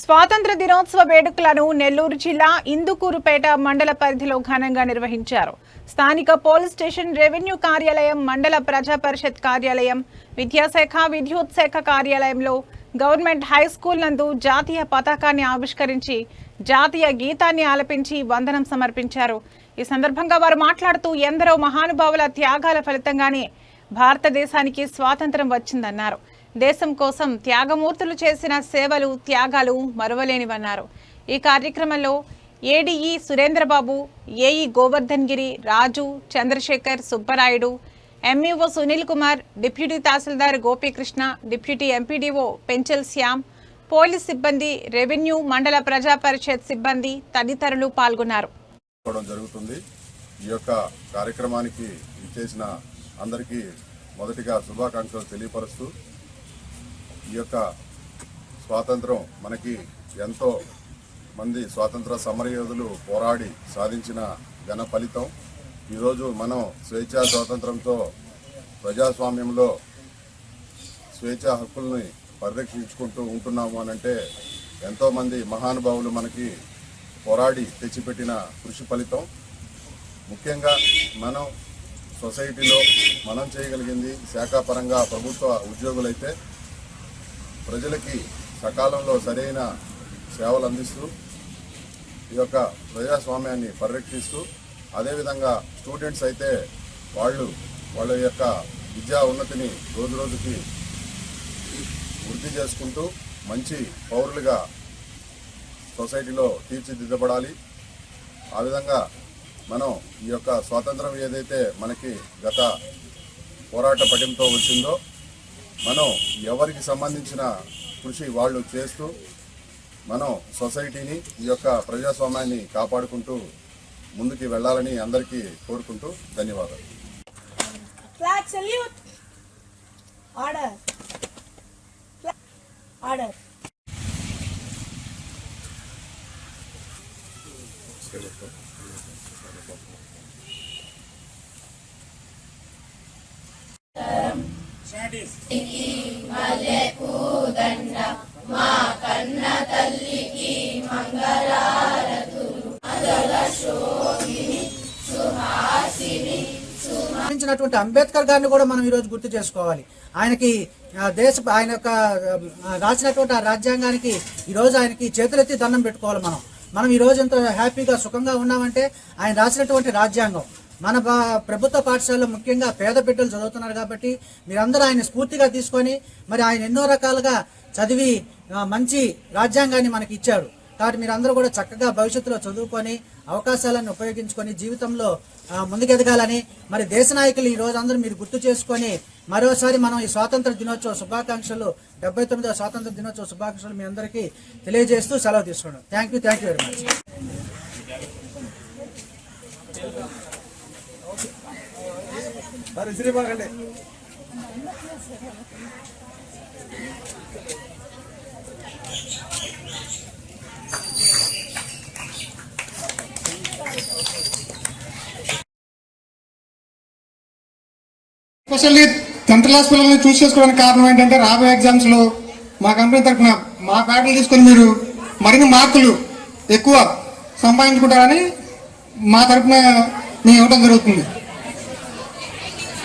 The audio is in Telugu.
స్వాతంత్ర దినోత్సవ వేడుకలను నెల్లూరు జిల్లా ఇందుకూరుపేట మండల పరిధిలో ఘనంగా నిర్వహించారు. స్థానిక పోలీస్ స్టేషన్ రెవెన్యూ కార్యాలయం మండల ప్రజా పరిషత్ కార్యాలయం విద్యాశాఖ విద్యుత్ శాఖ కార్యాలయంలో గవర్నమెంట్ హై స్కూల్ నందు జాతీయ పతాకాన్ని ఆవిష్కరించి జాతీయ గీతాన్ని ఆలపించి వందనం సమర్పించారు. ఈ సందర్భంగా వారు మాట్లాడుతూ ఎందరో మహానుభావుల త్యాగాల ఫలితంగానే భారతదేశానికి స్వాతంత్రం వచ్చిందన్నారు. దేశం కోసం త్యాగమూర్తులు చేసిన సేవలు త్యాగాలు మరువలేనివన్నారు. ఈ కార్యక్రమంలో ADE Surendrababu AE Govardhan Giri Raju Chandrasekhar Subbarayudu MEO Sunil Kumar deputy tahsildar Gopikrishna deputy MPDO Penchal Shyam police సిబ్బంది రెవెన్యూ మండల ప్రజా పరిషత్ సిబ్బంది తదితరులు పాల్గొన్నారు. జరుగుతుంది. ఈ యొక్క కార్యక్రమానికి చేసిన అందరికీ మొదటిగా శుభాకాంక్షలు తెలియపరుస్తూ ఈ యొక్క స్వాతంత్రం మనకి ఎంతో మంది స్వాతంత్ర సమరయోధులు పోరాడి సాధించిన ఘన ఫలితం. ఈరోజు మనం స్వేచ్ఛా స్వాతంత్రంతో ప్రజాస్వామ్యంలో స్వేచ్ఛ హక్కుల్ని పరిరక్షించుకుంటూ ఉంటున్నాము అని అంటే ఎంతోమంది మహానుభావులు మనకి పోరాడి తెచ్చిపెట్టిన కృషి ఫలితం. ముఖ్యంగా మనం సొసైటీలో మనం చేయగలిగింది శాఖాపరంగా ప్రభుత్వ ఉద్యోగులైతే ప్రజలకి సకాలంలో సరైన సేవలు అందిస్తూ ఈ యొక్క ప్రజాస్వామ్యాన్ని పరిరక్షిస్తూ అదేవిధంగా స్టూడెంట్స్ అయితే వాళ్ళు వాళ్ళ యొక్క విద్యా ఉన్నతిని రోజు రోజుకి వృద్ధి చేసుకుంటూ మంచి పౌరులుగా సొసైటీలో తీర్చిదిద్దబడాలి. ఆ విధంగా మనం ఈ యొక్క స్వాతంత్రం ఏదైతే మనకి గత పోరాట పటింతో వచ్చిందో మనం ఎవరికి సంబంధించిన కృషి వాళ్ళు చేస్తూ మనం సొసైటీని ఈ యొక్క ప్రజాస్వామ్యాన్ని కాపాడుకుంటూ ముందుకి వెళ్ళాలని అందరికీ కోరుకుంటూ ధన్యవాదాలు. Flag అంబేద్కర్ గారిని కూడా మనం ఈరోజు గుర్తు చేసుకోవాలి. ఆయనకి ఆ, దేశ ఆయన యొక్క రాసినటువంటి ఆ రాజ్యాంగానికి ఈరోజు ఆయనకి చేతులెత్తి దండం పెట్టుకోవాలి మనం. మనం ఈరోజు ఎంతో హ్యాపీగా సుఖంగా ఉన్నామంటే ఆయన రాసినటువంటి రాజ్యాంగం. మన బా- ప్రభుత్వ పాఠశాలలో ముఖ్యంగా పేద బిడ్డలు చదువుతున్నారు కాబట్టి మీరందరూ ఆయన స్ఫూర్తిగా తీసుకొని మరి ఆయన ఎన్నో రకాలుగా చదివి మంచి రాజ్యాంగాన్ని మనకి ఇచ్చాడు. కాబట్టి మీరందరూ కూడా చక్కగా భవిష్యత్తులో చదువుకొని అవకాశాలను ఉపయోగించుకొని జీవితంలో ముందుకెదగాలని మరి దేశ నాయకులు ఈ రోజు అందరూ మీరు గుర్తు చేసుకొని మరోసారి మనం ఈ స్వాతంత్ర దినోత్సవ శుభాకాంక్షలు డెబ్బై తొమ్మిదవ స్వాతంత్ర దినోత్సవ శుభాకాంక్షలు మీ అందరికీ తెలియజేస్తూ సెలవు తీసుకున్నాం thank you thank you very much specially tenth class choose చేసుకోవడానికి కారణం ఏంటంటే రాబోయే ఎగ్జామ్స్లో మా కంపెనీ తరఫున మా ప్యాటర్లు తీసుకొని మీరు మరిన్ని మార్కులు ఎక్కువ సంపాదించుకుంటారని మా తరఫున మేము ఇవ్వడం జరుగుతుంది.